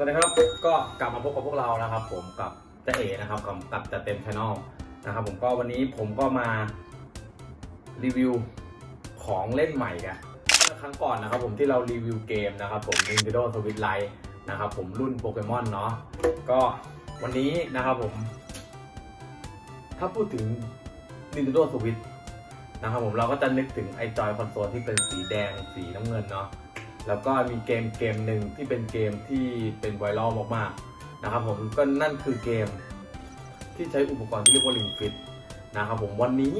สวัสดีครับก็กลับมาพบกับพวกเรานะครับ ผมกับเจ๊เอ๋นะครับกับกับจัดเต็มชแนลนะครับ ผมก็วันนี้ผมก็มารีวิวของเล่นใหม่กันครั้งก่อนนะครับ ผมที่เรารีวิวเกมนะครับ ผม Nintendo Switch Lite นะครับผมรุ่นโปเกมอนเนาะก็วันนี้นะครับผม ถ้าพูดถึง Nintendo Switch นะครับผมเราก็จะนึกถึงไอจอยคอนโซลที่เป็นสีแดงสีน้ำเงินเนาะ แล้วก็มีเกมเกมหนึ่งที่เป็นเกมที่เป็นไวรัลมากๆนะครับผมก็นั่นคือเกมที่ใช้อุปกรณ์ที่เรียกว่า Ring Fit นะครับผมวันนี้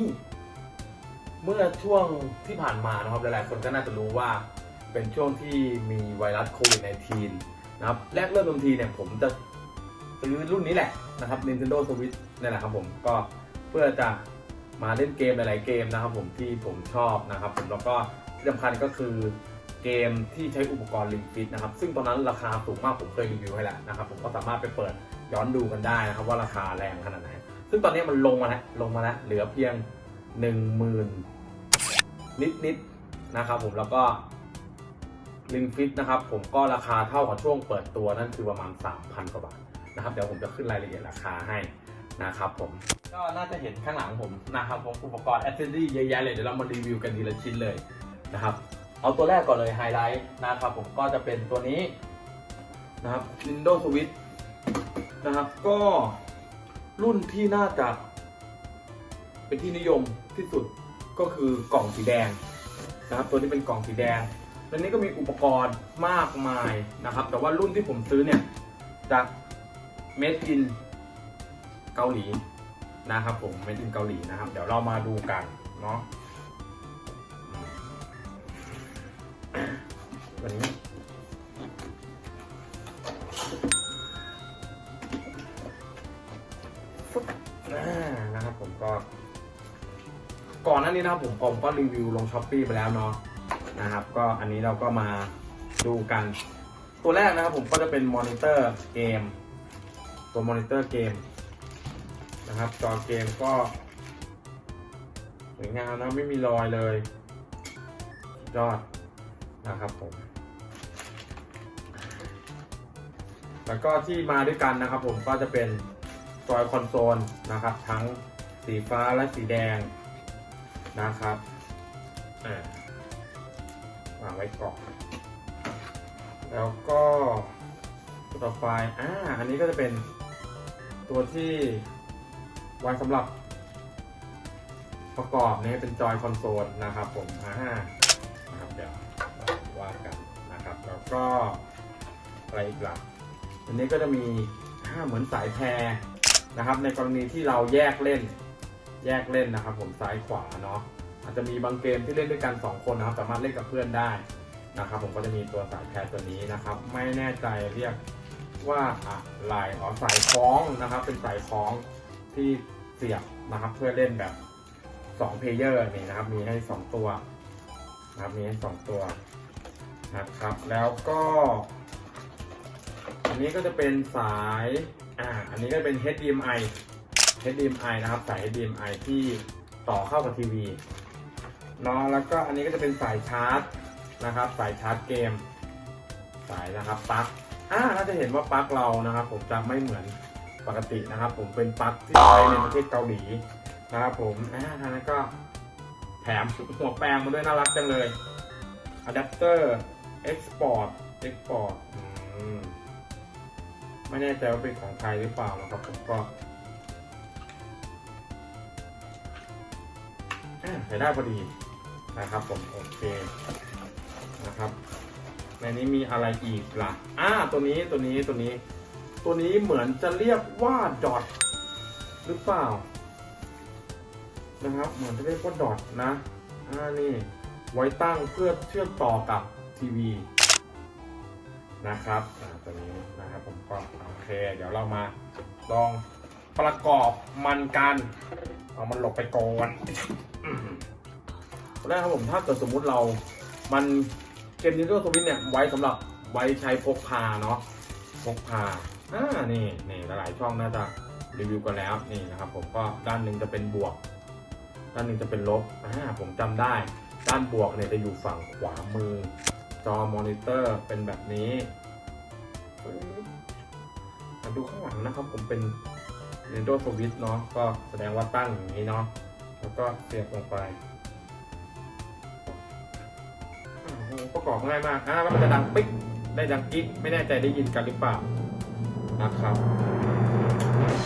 เมื่อช่วงที่ผ่านมานะครับหลายๆคนก็น่าจะรู้ว่าเป็นช่วงที่มีไวรัสโควิด -19 นะครับแรกเริ่มเดิมทีเนี่ยผมจะซื้อรุ่นนี้แหละนะครับ Nintendo Switch นี่แหละครับผมก็เพื่อจะมาเล่นเกมหลายๆเกมนะครับผมที่ผมชอบนะครับผมแล้วก็ที่สำคัญก็คือ เกมที่ใช้อุปกรณ์ลิงฟิตนะครับ ซึ่งตอนนั้นราคาสูงมากผมเคยรีวิวให้แล้วนะครับ ผมก็สามารถไปเปิดย้อนดูกันได้นะครับ ว่าราคาแรงขนาดไหน ซึ่งตอนนี้มันลงมาแล้วลงมาแล้วเหลือเพียง 1 0,000 นิดนิดๆนะครับผมแล้วก็ลิงฟิตนะครับ ผมก็ราคาเท่ากับช่วงเปิดตัวนั่นคือประมาณ 3,000 กว่าบาทนะครับเดี๋ยวผมจะขึ้นรายละเอียดราคาให้นะครับผมก็น่าจะเห็นข้างหลังผมนะครับผมอุปกรณ์แอ c เซสซอรี่เยอะแยะเลยเดี๋ยวเรามารีวิวกันทีละชิ้นเลยนะครับ เอาตัวแรกก่อนเลยไฮไลท์นะครับผมก็จะเป็นตัวนี้นะครับ Nintendo Switch นะครับ ก็รุ่นที่น่าจะเป็นที่นิยมที่สุดก็คือกล่องสีแดงนะครับ ตัวนี้เป็นกล่องสีแดงตัวนี้ก็มีอุปกรณ์มากมายนะครับ แต่ว่ารุ่นที่ผมซื้อเนี่ยจาก Made in เกาหลีนะครับผม Made in เกาหลีนะครับ เดี๋ยวเรามาดูกันเนาะ วันนี้นะครับผมก็ ก่อนหน้านี้นะครับผมผมก็รีวิวลงช้อปปีไปแล้วเนาะนะครับ ก็อันนี้เราก็มาดูกัน ตัวแรกนะครับผมก็จะเป็นมอนิเตอร์เกม ตัวมอนิเตอร์เกมนะครับจอเกมก็สวยงามนะไม่มีรอยเลยยอดนะครับผม แล้วก็ที่มาด้วยกันนะครับผมก็จะเป็นจอยคอนโซลนะครับ ทั้งสีฟ้าและสีแดงนะครับวางไว้ก่อน แล้วก็ตัวต่อไปอ่าอันนี้ก็จะเป็นตัวที่ไว้สำหรับประกอบนี่เป็นจอยคอนโซลนะครับผมอ่านะครับเดี๋ยวว่ากันนะครับ แล้วก็อะไรอีกล่ะ อันนี้ก็จะมีอ่าเหมือนสายแพรนะครับ ในกรณีที่เราแยกเล่น แยกเล่นนะครับ ผมซ้ายขวาเนาะอาจจะมีบางเกมที่เล่นด้วยกัน 2 คนนะครับ สามารถเล่นกับเพื่อนได้นะครับ ผมก็จะมีตัวสายแพรตัวนี้นะครับ ไม่แน่ใจเรียกว่าอะไรอ๋อสายคล้องนะครับ เป็นสายคล้องที่เสียบนะครับ เพื่อเล่นแบบ2เพลเยอร์นี่นะครับ มีให้ 2 ตัวนะครับมีให้2ตัวนะครับ แล้วก็ นนี้ก็จะเป็นสายอ่าอันนี้ก็เป็น HDMI HDMI นะครับ สาย HDMI ที่ต่อเข้ากับทีวีเนาะแล้วก็อันนี้ก็จะเป็นสายชาร์จนะครับ สายชาร์จเกม สายนะครับปลั๊กอ่าน่าจะเห็นว่าปลั๊กเรานะครับ ผมจะไม่เหมือนปกตินะครับ ผมเป็นปลั๊กที่ใช้ในประเทศเกาหลีนะครับ ผมอ่าทางนั้นก็แถมหัวแปลงมาด้วยน่ารักจังเลยอะแดปเตอร์ Export Export อืม ไม่แน่ใจว่าเป็นของไทยหรือเปล่านะครับผมก็อ่าใช้ได้พอดีนะครับผมโอเคนะครับในนี้มีอะไรอีกล่ะอ่าตัวนี้ตัวนี้ตัวนี้ ตัวนี้เหมือนจะเรียกว่าดอทหรือเปล่า นะครับ เหมือนจะเรียกว่าดอทนะอ่านี่ไว้ตั้งเพื่อเชื่อมต่อกับทีวี นะครับอ่าตัวนี้นะครับผมก็โอเค เดี๋ยวเรามาลองประกอบมันกัน เอามันหลบไปก่อนอืมตอนแรกครับผมถ้าเกิดสมมุติเรามันเกม Nintendo Switch เนี่ยไว้สำหรับไว้ใช้พกพาเนาะพกพาอ่านี่นี่หลายช่องน่าจะรีวิวกันแล้วนี่นะครับผมก็ด้านหนึ่งจะเป็นบวก ด้านหนึ่งจะเป็นลบอ่าผมจำได้ ด้านบวกเนี่ยจะอยู่ฝั่งขวามือ จอมอนิเตอร์เป็นแบบนี้สอะดูข้างหลังนะครับผมเป็น Nintendo Switch เนาะก็แสดงว่าตั้งอย่างนี้เนาะแล้วก็เสียบลงไปประกอบง่ายมากอ่าแล้วมันจะดังปิ๊กได้ดังกิ๊กไม่แน่ใจได้ยินกันหรือเปล่านะครับ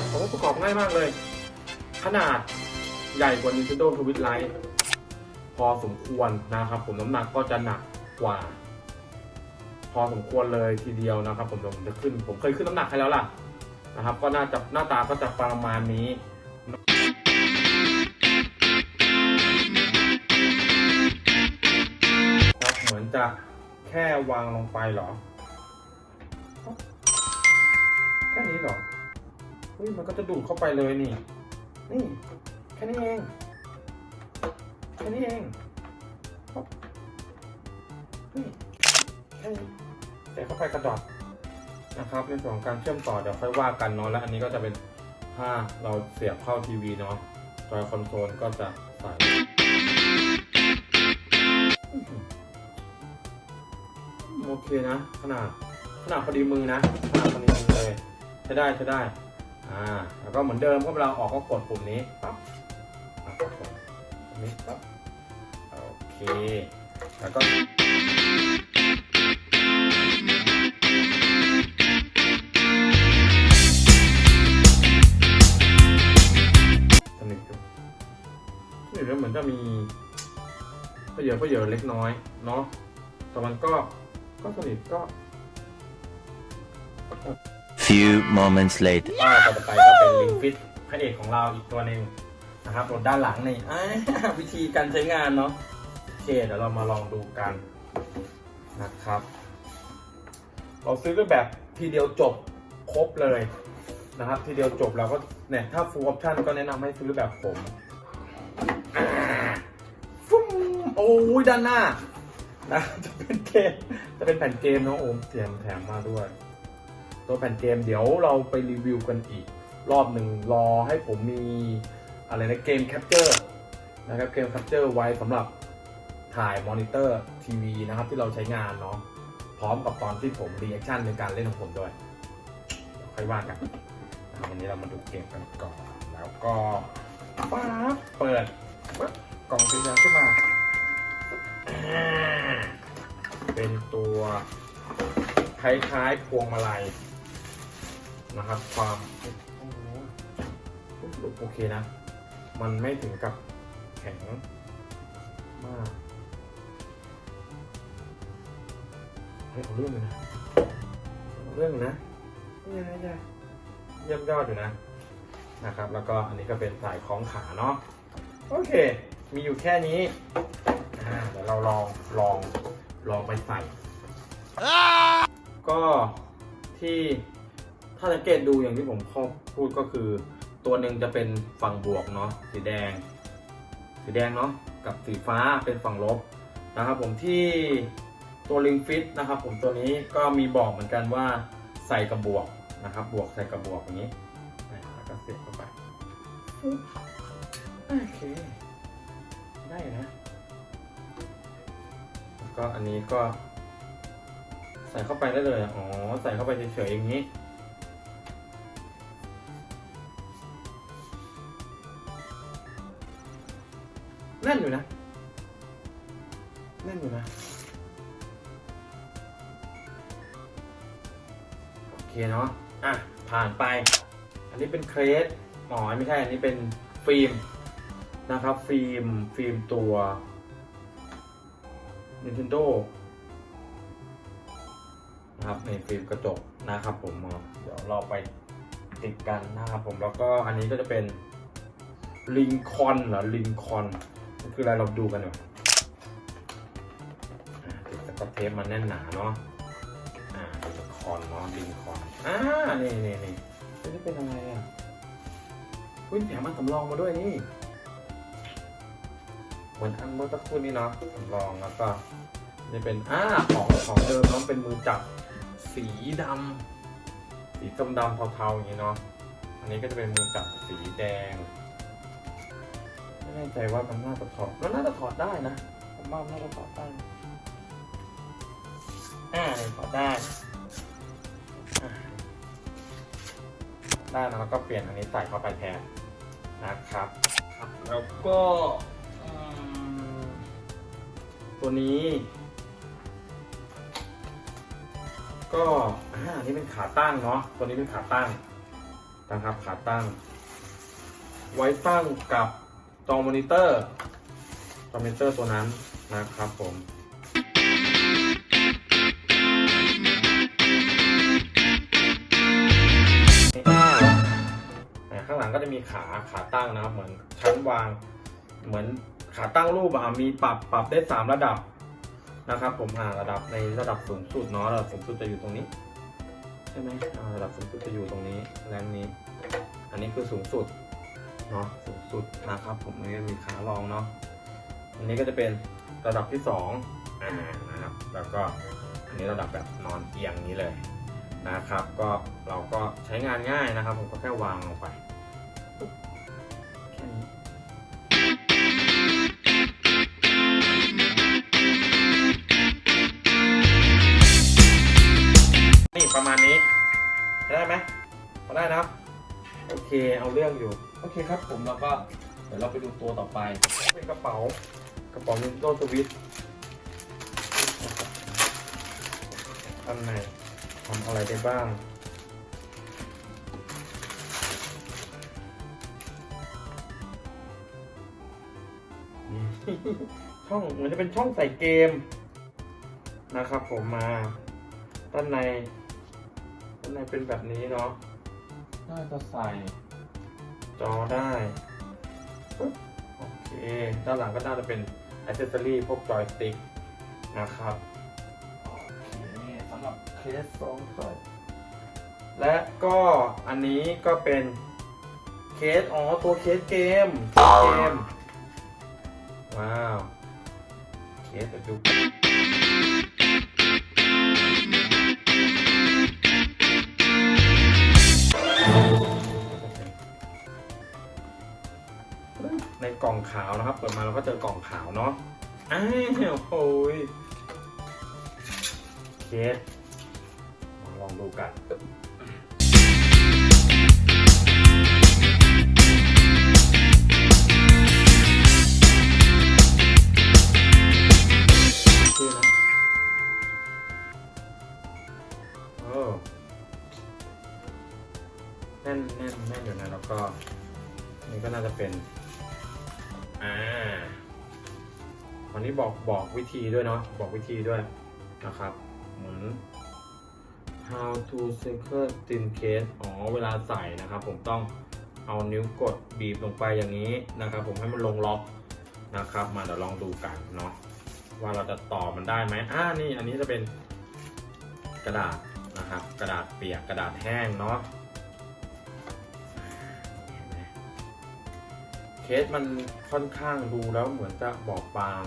โอ้ประกอบง่ายมากเลย ขนาดใหญ่กว่า Nintendo Switch Lite พอสมควรนะครับผมน้ำหนักก็จะหนักกว่า พอสมควรเลยทีเดียวนะครับ ผมผมจะขึ้น ผมเคยขึ้นน้ำหนักให้แล้วล่ะนะครับ ก็น่าจะหน้าตาก็จะประมาณนี้ครับเหมือนจะแค่วางลงไปเหรอ แค่นี้เหรอเฮ้ยมันก็จะดูดเข้าไปเลยนี่ นี่แค่นี้เองแค่นี้เองปั๊ ใส่เข้าไปกระดอดนะครับในส่วนของการเชื่อมต่อเดี๋ยวค่อยว่ากันเนาะและอันนี้ก็จะเป็นถ้าเราเสียบเข้าทีวีเนาะจอยคอนโซลก็จะใส่โอเคนะ ขนาดขนาดพอดีมือนะขนาดพอดีมือเลยใช้ได้ใช้ได้อ่าแล้วก็เหมือนเดิมพอเวลาออกก็กดปุ่มนี้ปั๊บนี้ปั๊บโอเคแล้วก็ สนิทแล้วเหมือนจะมีประโยชน์ประโยชน์เล็กน้อยเนาะแต่มันก็ก็สนิทก็ Few moments later. ก็ต่อไปก็เป็นลิงฟิตพระเอกของเราอีกตัวหนึ่งนะครับรถด้านหลังนี่อ่าวิธีการใช้งานเนาะโอเคเดี๋ยวเรามาลองดูกันนะครับ เราซื้อเป็นแบบทีเดียวจบครบเลยนะครับ ทีเดียวจบเราก็เนี่ยถ้า full option ก็แนะนำให้ซื้อแบบผม อ้ยด้านหน้านะจะเป็นเกมจะเป็นแผ่นเกมเนาะโอมเตรียมแถมมาด้วย ตัวแผ่นเกมเดี๋ยวเราไปรีวิวกันอีก รอบหนึ่งรอให้ผมมีอะไรนะเกมแคปเจอร์นะครับเกมแคปเจอร์ไว้สำหรับถ่ายมอนิเตอร์ทีวีนะครับที่เราใช้งานเนาะพร้อมกับตอนที่ผมรีแอคชั่นในการเล่นของผมด้วยค่อยว่ากันนะครับวันนี้เรามาดูเกมกันก่อน แล้วก็ป๊าเปิดกล่องสีแดงขึ้นมา เป็นตัวคล้ายๆพวงมาลัยนะครับ ความโอโอเคนะ มันไม่ถึงกับแข็งมากเฮ้ยเอาเรื่องเลยนะเอาเรื่องนะนี่นะเนี่ยเยี่ยมยอดอยู่นะนะครับ แล้วก็อันนี้ก็เป็นสายคล้องขาเนาะโอเค มีอยู่แค่นี้ ยวเราลองลองลองไปใส่ก็ที่ถ้าสังเกตดูอย่างที่ผมข้อพูดก็คือ ตัวหนึ่งจะเป็นฝั่งบวกเนาะสีแดง สีแดงเนาะกับสีฟ้าเป็นฝั่งลบนะครับผมที่ตัวลิงฟิตนะครับผมตัวนี้ก็มีบอกเหมือนกันว่าใส่กับบวกนะครับ บวกใส่กับบวกอย่างนี้อ่าแล้วก็เสียบเข้าไปโอเคได้อยู่นะแล้ว ก็อันนี้ก็ ใส่เข้าไปได้เลยอ๋อใส่เข้าไปเฉยๆอย่างนี้แน่นอยู่นะแน่นอยู่นะ โอเคเนาะอะ ผ่านไป อันนี้เป็นเครสหมอไม่ใช่ อันนี้เป็นฟิล์มนะครับ ฟิล์ม ฟิล์มตัว Nintendo นะครับในฟิล์มกระจกนะครับผมเดี๋ยวเราไปติดกันนะครับผมแล้วก็อันนี้ก็จะเป็นลิงคอนเหรอลิงคอนคืออะไรเราดูกันหน่อยติดสกอตเทปมันแน่นหนาเนาะอ่าลิงคอนเนาะลิงคอนอ่านี่นี่นี่นี่เป็นอะไรอะอุ้ยแถมมันสำรองมาด้วยนี่ มือนอันเมื่อสักครู่นี้เนาะสำรองแล้วก็นี่เป็นอ่าของของเดิมเนาะเป็นมือจับสีดำสีส้มดำเทาๆอย่างนี้เนาะอันนี้ก็จะเป็นมือจับสีแดงไม่แน่ใจว่ามันน่าจะถอดมันน่าจะถอดได้นะผมว่ามันน่าจะถอดได้อ่าถอดได้ได้นะแล้วก็เปลี่ยนอันนี้ใส่เข้าไปแทนนะครับ ครับ แล้วก็ ตัวนี้ ก็อ่าอันนี้เป็นขาตั้งเนาะตัวนี้เป็นขาตั้งนะครับขาตั้ง ไว้ตั้งกับจอมอนิเตอร์จอมอนิเตอร์ตัวนั้นนะครับผมข้างหลังก็จะมีขาขาตั้งนะครับเหมือนชั้นวางเหมือน ขาตั้งรูปอะมีปรับปรับได้สามระดับนะครับ ผมอ่าระดับในระดับสูงสุดเนาะระดับสูงสุดจะอยู่ตรงนี้ใช่ไหมอ่าระดับสูงสุดจะอยู่ตรงนี้แรงนี้ อันนี้คือสูงสุดเนาะสูงสุดนะครับ ผมนนี้มีขารองเนาะอันนี้ก็จะเป็นระดับที่สองอ่านะครับ แล้วก็อันนี้ระดับแบบนอนเอียงนี้เลยนะครับ ก็เราก็ใช้งานง่ายนะครับ ผมก็แค่วางลงไป เคเอาเรื่องอยู่ โอเคครับผมเราก็เดี๋ยวเราไปดูตัวต่อไป เป็นกระเป๋ากระเป๋า Nintendo Switch ข้างในทำอะไรได้บ้าง ช่องเหมือนจะเป็นช่องใส่เกมนะครับ ผมมาด้านในด้านในเป็นแบบนี้เนาะน่าจะใส่ จอได้ปึ๊บโอเคด้านหลังก็น่าจะเป็นอ c เซสซอรี่พวกจอยสติ๊กนะครับโอเคสำหรับเคสสองใส่และก็อันนี้ก็เป็นเคสอ๋อตัวเคสเกมเคสเกม ว้าว เคสเดี๋ยวดู กล่องขาวนะครับ เปิดมาเราก็เจอกล่องขาวเนาะอ้าวโอ้ยเคสมาลองดูกันชื่อนะโอ้แน่นแน่นแน่นอยู่นะแล้วก็นี่ก็น่าจะเป็น นนี้บอกบอกวิธีด้วยเนาะบอกวิธีด้วยนะครับเหมือน how to secure thin case อ๋อเวลาใส่นะครับ ผมต้องเอานิ้วกดบีบลงไปอย่างนี้นะครับ ผมให้มันลงล็อกนะครับ มาเดี๋ยวลองดูกันเนาะว่าเราจะต่อมันได้ไหมอ่านี่อันนี้จะเป็นกระดาษนะครับ กระดาษเปียกกระดาษแห้งเนาะเห็นไหมเคสมันค่อนข้างดูแล้วเหมือนจะบอบบาง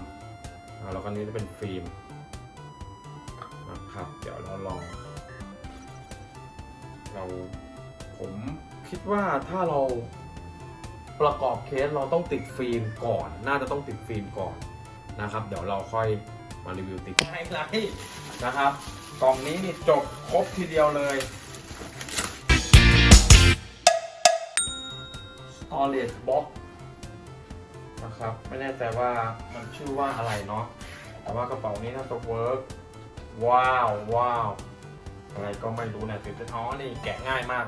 แล้วก็นี้จะเป็นฟิล์มนะครับ เดี๋ยวเราลอง เราผมคิดว่าถ้าเราประกอบเคสเราต้องติดฟิล์มก่อน น่าจะต้องติดฟิล์มก่อนนะครับ เดี๋ยวเราค่อยมารีวิวติดไฮไลท์นะครับ กล่องนี้นี่จบครบทีเดียวเลย storage box นะครับ ไม่แน่ใจว่ามันชื่อว่าอะไรเนาะแต่ว่ากระเป๋านี้น่าจะเวิร์กว้าวว้าวอะไรก็ไม่รู้เนี่ยตื่นเต้นอ๋อนี่แกะง่ายมาก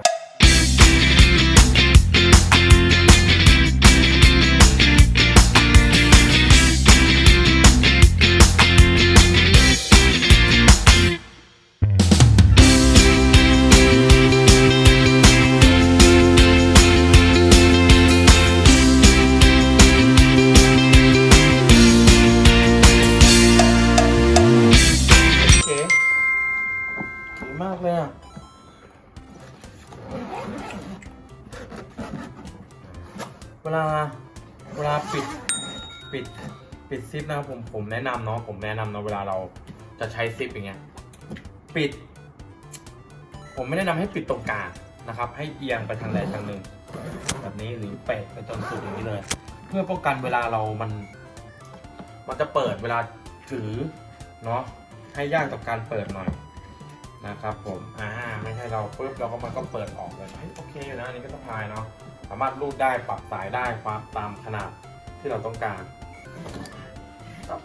ผมแนะนำเนาะผมแนะนำเนาะเวลาเราจะใช้ซิปอย่างเงี้ยปิด ผมไม่แนะนำให้ปิดตรงกลางนะครับ ให้เอียงไปทางใดทางหนึ่งแบบนี้หรือเปะไปจนสุดอย่างนี้เลย เพื่อป้องกันเวลาเรามัน มันจะเปิดเวลาถือเนาะให้ยากต่อการเปิดหน่อยนะครับผมอ่าไม่ใช่เราปุ๊บเราก็มันก็เปิดออกเลยโอเคอยู่นะอันนี้ก็สะพายเนาะสามารถรูดได้ปรับสายได้ความตามขนาดที่เราต้องการ ครับ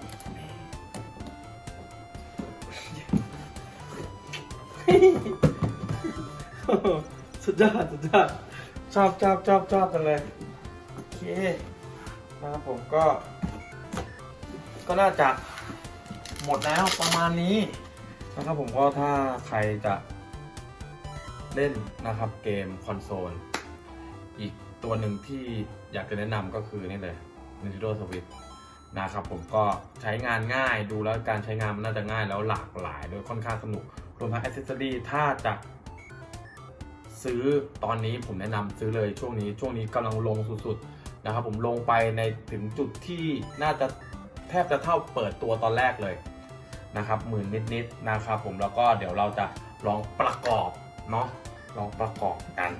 สุดยอดสุดยอดชอบชอบชอบชอบจังเลยโอเคนะครับผมก็ ก็น่าจะหมดแล้วประมาณนี้นะครับผมก็ถ้าใครจะเล่นนะครับเกมคอนโซล อีกตัวหนึ่งที่อยากจะแนะนำก็คือนี่เลย Nintendo Switch นะครับผมก็ใช้งานง่ายดูแล้วการใช้งานมันน่าจะง่ายแล้วหลากหลายโดยค่อนข้างสนุกรวมทั้งอ c เซอรีถ้าจะซื้อตอนนี้ผมแนะนำซื้อเลยช่วงนี้ช่วงนี้กำลังลงสุดๆนะครับผมลงไปในถึงจุดที่น่าจะแทบจะเท่าเปิดตัวตอนแรกเลยนะครับหมื่นนิดๆนะครับผมแล้วก็เดี๋ยวเราจะลองประกอบเนาะลองประกอบกัน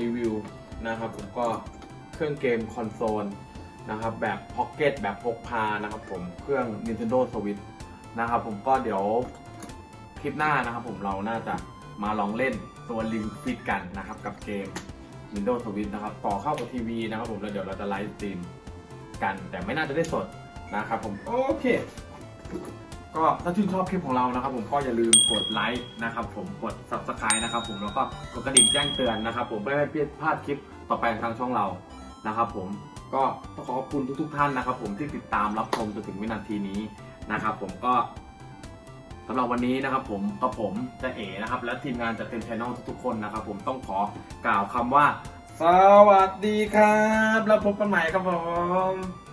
รีวิวนะครับผมก็เครื่องเกมคอนโซลนะครับแบบพ็อกเก็ตแบบพกพานะครับผมเครื่อง Nintendo Switch นะครับผมก็เดี๋ยวคลิปหน้านะครับผมเราน่าจะมาลองเล่นตัวลิงฟิตกันนะครับกับเกม Nintendo Switch นะครับต่อเข้ากับทีวีนะครับผมแล้วเดี๋ยวเราจะไลฟ์สตรีมกัน แต่ไม่น่าจะได้สดนะครับผม โอเค ก็ถ้าชื่นชอบคลิปของเรานะครับ ผมก็อย่าลืมกดไลค์นะครับผมกด subscribe นะครับผมแล้วก็กดกระดิ่งแจ้งเตือนนะครับผมเพื่อไม่ให้พลาดคลิปต่อไปของทางช่องเรานะครับ ผมก็ต้องขอขอบคุณทุกๆท่านนะครับ ผมที่ติดตามรับชมจนถึงวินาทีนี้นะครับ ผมก็สำหรับวันนี้นะครับผมกับผมจะเอนะครับ และทีมงานจากเต็มช n นลทุกๆคนนะครับ ผมต้องขอกล่าวคำว่า สวัสดีครับ แล้วพบกันใหม่ครับผม